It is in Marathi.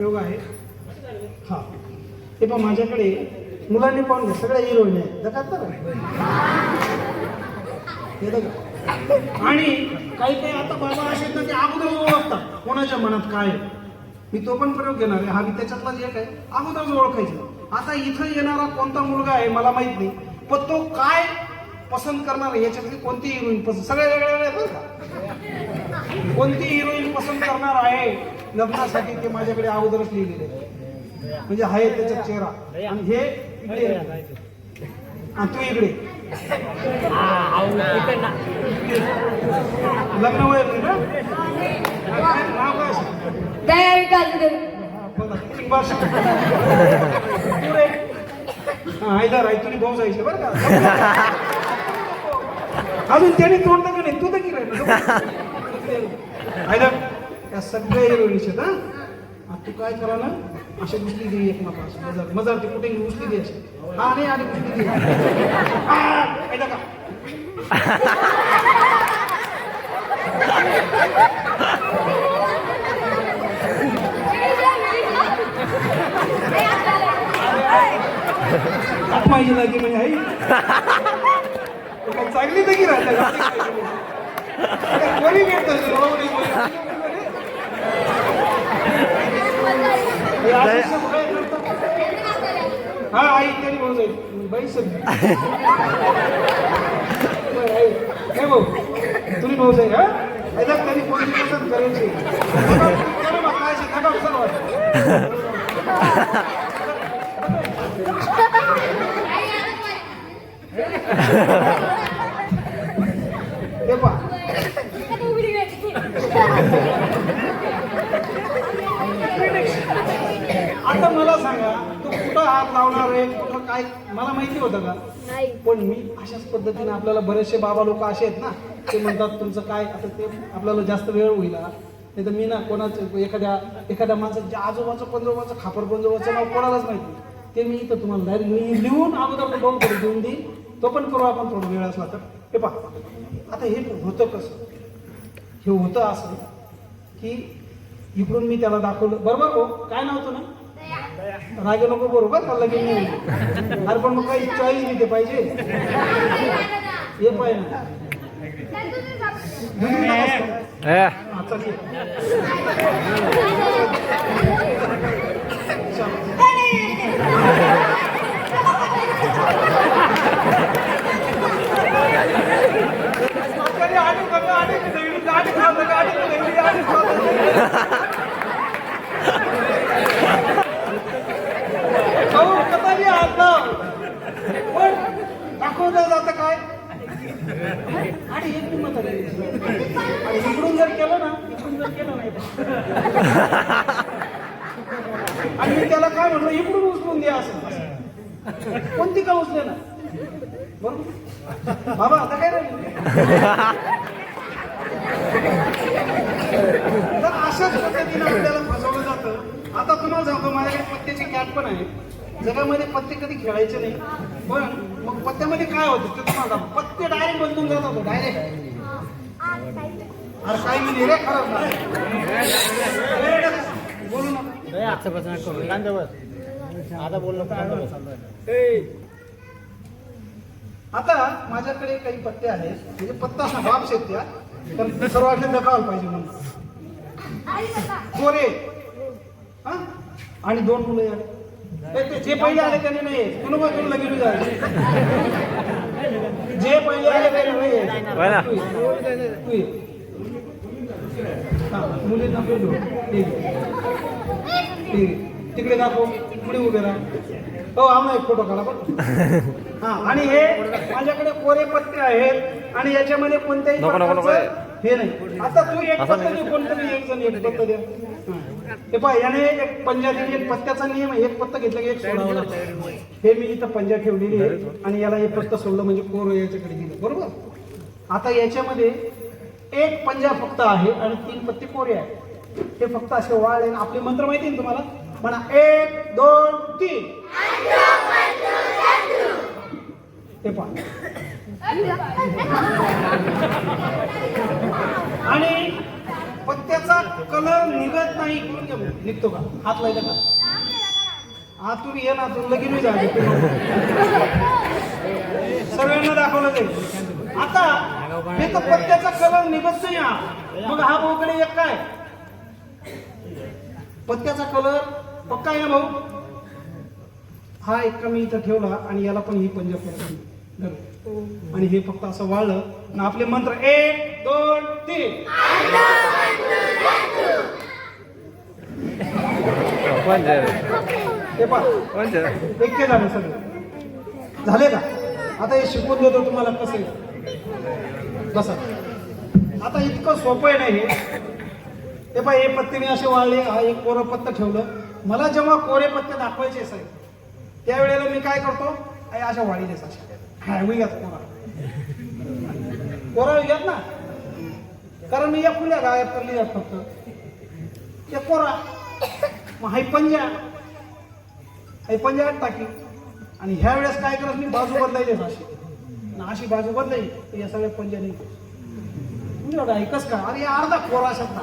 प्रयोग आहे. हा. हे पण माझ्याकडे मुलांनी पाहून घ्या सगळ्या हिरोईन आहेत. जगात तर आणि काही काही आता बाबा असे ना ते अगोदर ओळखतात. कोणाच्या मनात काय मी तो पण प्रयोग घेणार आहे. हा मी त्याच्यातलाच एक आहे. अगोदरच ओळखायचं. आता इथं येणारा कोणता मुलगा आहे मला माहीत नाही. पण तो काय पसंत करणार आहे याच्यातली कोणती हिरोईन पसंत सगळ्या वेगळ्या वेगळ्या आहेत बरं का कोणती हिरोईन पसंत करणार आहे लग्नासाठी ते माझ्याकडे अगोदरच लिहिलेले आहे. म्हणजे आहे त्याचा चेहरा आणि हे इकडे तू इकडे लग्न वय ना काय नाव काय असेल? तयारी चालू बोला. किती वर्ष? तू रे? हैदर आहे तुम्ही भाऊ जायचे बरं का अजून त्याने तोंड तर नाही. तू तर की राहिलं? त्या सगळ्या हिरोईन्स हा? तू काय करा ना अशी उचली दे एक नका असं मजार मजार ते कुठे उचली दे अशी हा नाही आणि उचली दे हा, का? आत्माची आई. चांगली तर की राहता कोणी हा आई तरी भाऊ जाईल. बाई सर. काय भाऊ तुम्ही भाऊ जाईल हा? याला तरी कोणती पसंत करायची चला बा, काय शिका बा, चला बा. हे पहा आता मला सांगा तू कुठं हात लावणार आहे कुठं काय मला माहिती होतं का? नाही. पण मी अशाच पद्धतीने आपल्याला बरेचसे बाबा लोक असे आहेत ना ते म्हणतात तुमचं काय आता ते आपल्याला जास्त वेळ होईल. नाही तर मी ना कोणाचं एखाद्या एखाद्या माणसाचं ज्या आजोबाचं पंजोबाचं खापर पंजोबाचं नाव कोणालाच माहिती नाही. ते मी इथं तुम्हाला डायरेक्ट मी लिहून अगोदर दोन करून देऊन देईन. तो पण करू आपण थोडा वेळ असला तर. हे पहा. आता हे होतं कसं? हे होतं असं की इकडून मी त्याला दाखवलं. बरोबर हो? काय नाव होतं ना? रागे नको बरोबर का लगेच नाही अरे पण मग काही चॉईस घेते पाहिजे. हे पाहिजे ना म्हणून नमस्कार. हा, चल ये. कधी आधी बघा, आधी दहीडी, आधी खा बघा, आधी दहीडी, आधी खा बघा. भाऊ, कसा बी हात लाव. पण दाखवलं जातं काय आणि इकडून जर केलं ना इकडून जर केलं नाही. आणि मी त्याला काय म्हणलं इकडून उचलून द्या असं. कोणती का उचले ना? बरोबर? बाबा आता काय राहिलं तर अशाच पद्धतीने आपल्याला फसवलं जातं. आता तुम्हाला सांगतो माझ्याकडे पत्त्याची कॅट पण आहे. जगामध्ये पत्ते कधी खेळायचे नाही. पण मग पत्त्यामध्ये काय होतं ते तुम्हाला पत्ते डायरेक्ट बदलून जात होतो डायरेक्ट अरे काही नाही रे खरंच नाही. बोलू नका आता माझ्याकडे काही पत्ते आहेत म्हणजे पत्ता असा बाप शेत्या त्या तर सर्वांनी दखावलं पाहिजे म्हणून. कोरे हा? आणि दोन मुलं आले ए, ते जे पहिले आले त्यांनी नाही कुणबा कुणला गेलो जायचं जे पहिले आले. तू. हा, बोलू ठीक. ठीक. तिकडे दाखव पुढे उभे राहा हो आम्हाला एक फोटो काढा पण हा आणि हे माझ्याकडे कोरे पत्ते आहेत आणि याच्यामध्ये कोणत्याही हे नाही आता तू एक. दे कोणतरी एक जण एक पत्ता द्या हा. पहा याने एक पंजाबी एक पत्त्याचा नियम आहे. एक पत्ता घेतला की एक सोडावं लागतं हे मी इथं पंजा ठेवलेली आहे आणि याला एक पत्ता सोडलं म्हणजे कोर याच्याकडे गेलं. बरोबर? आता याच्यामध्ये एक पंजा फक्त आहे आणि तीन पत्ते कोरे आहेत. हे फक्त असे वाळ आहे आपले मंत्र माहिती आहे तुम्हाला? म्हणा एक दोन तीन. हे पहा. कलर निघत नाही. करून घ्या निघतो का? हात लायला का? हा तुम्ही ये ना तुम्ही लगीन सगळ्यांना दाखवलं जाईल आता हे तर पत्त्याचा कलर निघत नाही हा. मग हा भाऊकडे एक काय? पत्त्याचा कलर पक्का आहे ना भाऊ? हा एक मी इथं ठेवला आणि याला पण ही पंजाब आणि हे फक्त असं वाळलं आणि आपले मंत्र एक दोन तीन. हे पहा इतके झाले सगळे. झाले का? आता हे शिकवून देतो तुम्हाला कसं आहे. बसा. आता इतकं सोपं आहे नाही हे. पहा हे पत्ते मी असे वाळले हा एक कोरं पत्त ठेवलं. मला जेव्हा कोरे पत्ते दाखवायचे साहेब त्यावेळेला मी काय करतो? अशा वाळीलेच अशा नाही हायवे घ्या कोरा कोरा घेत ना. कारण मी या फुल्या गायब करली जात फक्त एक कोरा. मग हाय पंजा. हाय पंजात टाकी. आणि ह्या वेळेस काय करत मी बाजू बदलायचे अशी ना अशी बाजू बदलाय या सगळ्या पंजा नाही ऐकच का? अरे अर्धा कोरा शब्द.